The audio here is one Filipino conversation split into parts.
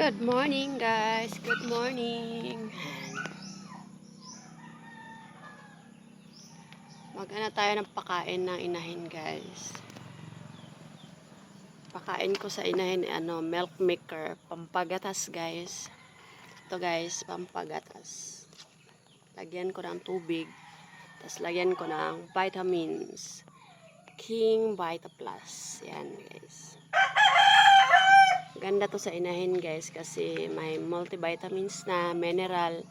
Good morning, guys. Good morning. Magana tayo ng pakain ng inahin, guys. Pakain ko sa inahin, ano, milk maker. Pampagatas, guys. Ito, guys, pampagatas. Lagyan ko ng tubig. Tapos, lagyan ko ng vitamins. King Vita Plus. Yan, guys. Ganda to sa inahin guys kasi may multivitamins na mineral,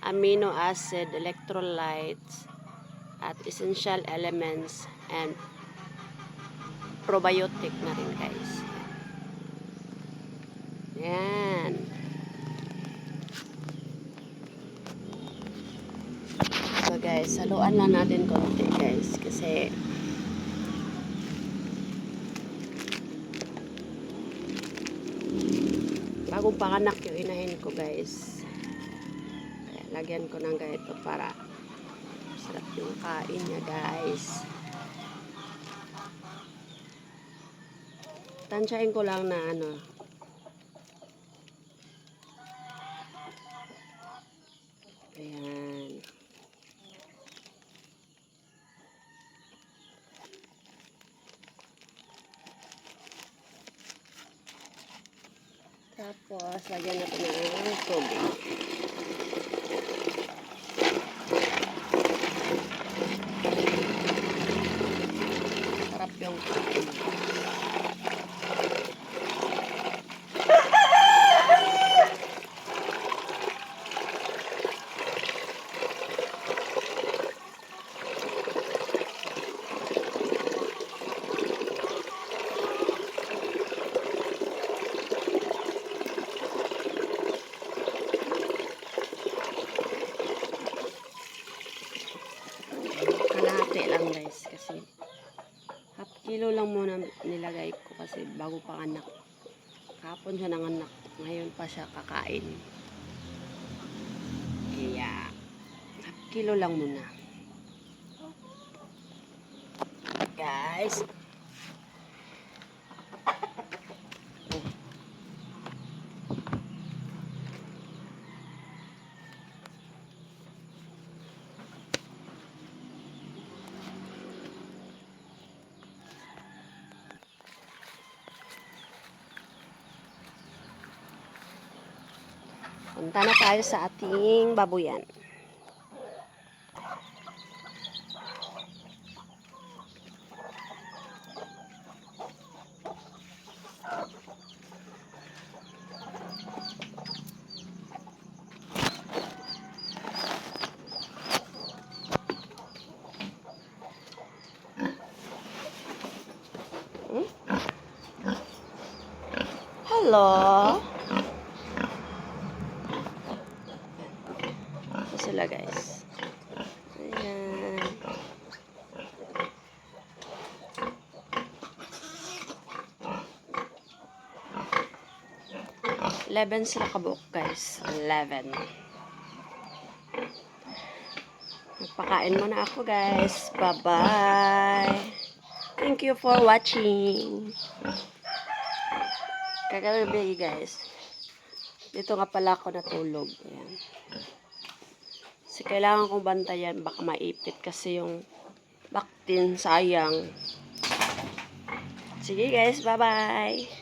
amino acid, electrolytes, at essential elements and probiotic na rin guys. Yan. So guys, saluan lang natin konti guys kasi bagong panganak yung inahin ko guys. Kaya, lagyan ko ng ganito para sarap yung kain niya guys. Tansyain ko lang na ano Tapos, lagyan natin ng tubig. Sarap yung kain. Lang guys kasi half kilo lang muna nilagay ko kasi bago pa anak. Kapon siya ng anak. Ngayon pa siya kakain. Kaya half kilo lang muna. Guys. Punta na tayo sa ating babuyan. Hello? Sila guys. Ayan. Eleven sila kabuk guys. Eleven. Magpakain muna ako guys. Bye-bye. Thank you for watching. Kagabi guys. Dito nga pala ako natulog. Ayan. Kasi kailangan kong bantayan. Baka maipit kasi yung baktin sayang. Sige guys. Bye-bye.